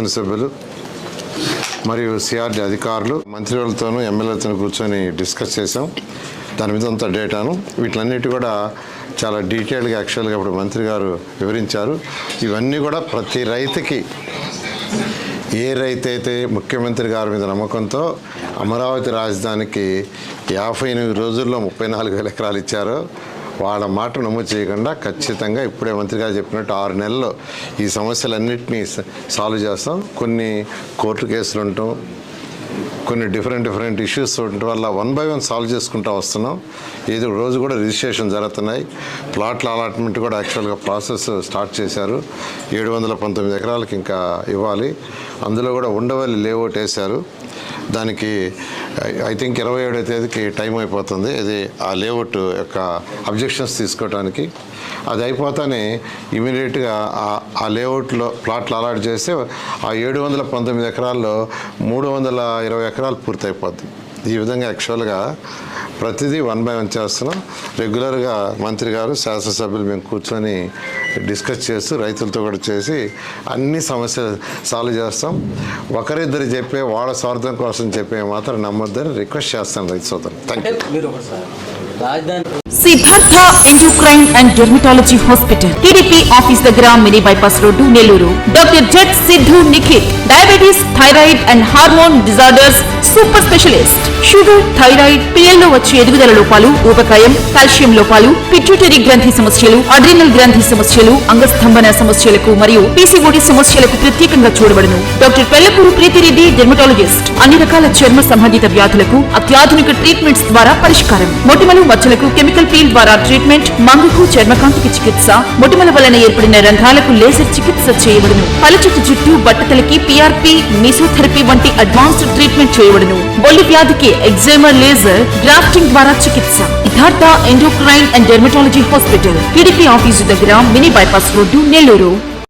శాసనసభ్యులు మరియు సిఆర్డి అధికారులు మంత్రివర్లతోనూ ఎమ్మెల్యేలతోనూ కూర్చొని డిస్కస్ చేసాం దాని మీద అంత డేటాను. వీటిలన్నిటి కూడా చాలా డీటెయిల్గా యాక్చువల్గా ఇప్పుడు మంత్రి గారు వివరించారు. ఇవన్నీ కూడా ప్రతి రైతుకి ఏ రైతు అయితే ముఖ్యమంత్రి గారి మీద నమ్మకంతో అమరావతి రాజధానికి యాభై ఎనిమిది రోజుల్లో ముప్పై నాలుగు వేల ఎకరాలు ఇచ్చారో వాళ్ళ మాట నమోదు చేయకుండా ఖచ్చితంగా ఇప్పుడే మంత్రి గారు చెప్పినట్టు ఆరు నెలల్లో ఈ సమస్యలన్నింటినీ స- సాల్వ్ చేస్తాం. కొన్ని కోర్టు కేసులు ఉంటాం కొన్ని డిఫరెంట్ డిఫరెంట్ ఇష్యూస్ ఉండటం వల్ల వన్ బై వన్ సాల్వ్ చేసుకుంటూ వస్తున్నాం. ఏదో రోజు కూడా రిజిస్ట్రేషన్ జరుగుతున్నాయి. ప్లాట్ల అలాట్మెంట్ కూడా యాక్చువల్గా ప్రాసెస్ స్టార్ట్ చేశారు. ఏడు వందల పంతొమ్మిది ఎకరాలకి ఇంకా ఇవ్వాలి. అందులో కూడా ఉండవల్లి లేఅవుట్ వేశారు. దానికి ఐ థింక్ ఇరవై ఏడో తేదీకి టైం అయిపోతుంది. ఇది ఆ లేఅవుట్ యొక్క అబ్జెక్షన్స్ తీసుకోవడానికి అది అయిపోతానే ఇమీడియట్గా ఆ- ఆ లేఅవుట్లో ప్లాట్లు అలాట్ చేస్తే ఆ ఏడు వందల పంతొమ్మిది ఎకరాల్లో మూడు వందల ఇరవై ఎకరాలు పూర్తయిపోద్ది. ఈ విధంగా యాక్చువల్గా ప్రతిదీ వన్ బై వన్ చేస్తున్నాం. రెగ్యులర్గా మంత్రి గారు శాసనసభ్యులు మేము కూర్చొని డిస్కస్ చేస్తూ రైతులతో కూడా చేసి అన్ని సమస్యలు సాల్వ్ చేస్తాం. ఒకరిద్దరు చెప్పే వాళ్ళ స్వార్థం కోసం చెప్పే మాత్రం నమ్మొద్దని రిక్వెస్ట్ చేస్తాను రైతు సోదరు. థ్యాంక్ యూ మీరు ఒకటి సార్. రాజధాని Siddhartha endocrine and dermatology hospital TDP office దగ్గర mini bypass road Nellore. Doctor jet Siddhu Nikhil diabetes thyroid and hormone disorders super specialist. Sugar thyroid పిల్లల్లో వచ్చే ఎదుగుదల లోపాలు ఊబకాయం కాల్షియం లోపాలు పిట్యూటరీ గ్రంథి సమస్యలు అడ్రినల్ గ్రంథి సమస్యలు అంగస్తంభన సమస్యలకు మరియు పీసీఓడి సమస్యలకు ప్రత్యేకంగా చూడబడును. డాక్టర్ పెల్లపూరు ప్రీతిరెడ్డి డెర్మటాలజిస్ట్ అన్ని రకాల చర్మ సంబంధిత వ్యాధులకు అత్యాధునిక ట్రీట్మెంట్స్ ద్వారా పరిష్కారం. మొటిమలు మచ్చలకు కెమికల్ పీల్ ద్వారా ట్రీట్మెంట్ మంగుకు చర్మకాంతికి చికిత్స మొటిమల వలన ఏర్పడిన రంధ్రాలకు లేజర్ చికిత్స చేయబడును. పలచటి జుట్టు బట్టతలకి పిఆర్పి మిసోథెరపీ వంటి అడ్వాన్స్డ్ ట్రీట్మెంట్ చేయబడును. బొల్లి వ్యాధికి ఎగ్జైమర్ లేజర్ గ్రాఫ్టింగ్ ద్వారా చికిత్స. Siddhartha endocrine and dermatology hospital TDP office దగ్గర మినీ బైపాస్ రోడ్డు నెల్లూరు